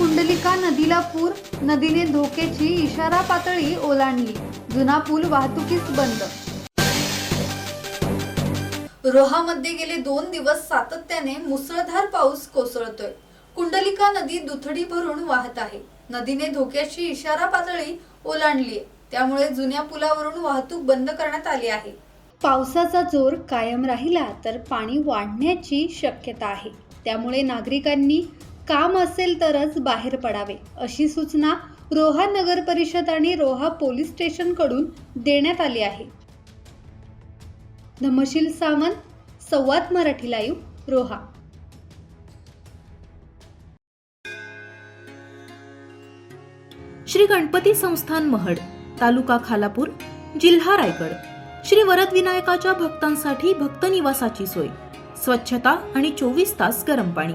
नदीला पूर नदीने धोक्याची इशारा पातळी ओलांडली. जुना पूल वाहतुकीस बंद. रोहामध्ये गेले दोन दिवस सातत्याने मुसळधार पाऊस कोसळतोय. कुंडलिका नदी दुथडी भरून वाहत आहे. नदीने धोक्याची इशारा पातळी ओलांडली त्यामुळे जुन्या पुलावरून वाहतूक बंद करण्यात आली आहे. पावसाचा जोर कायम राहिला तर पाणी वाढण्याची शक्यता आहे. त्यामुळे नागरिकांनी काम असेल तरच बाहेर पडावे अशी सूचना रोहा नगर परिषद आणि रोहा पोलीस स्टेशनकडून देण्यात आली आहे. धमशील सावंत संवाद मराठी लाईव्ह रोहा. श्री गणपती संस्थान महड तालुका खालापूर जिल्हा रायगड. श्री वरद विनायकाच्या भक्तांसाठी भक्त निवासाची सोय स्वच्छता आणि चोवीस तास गरम पाणी.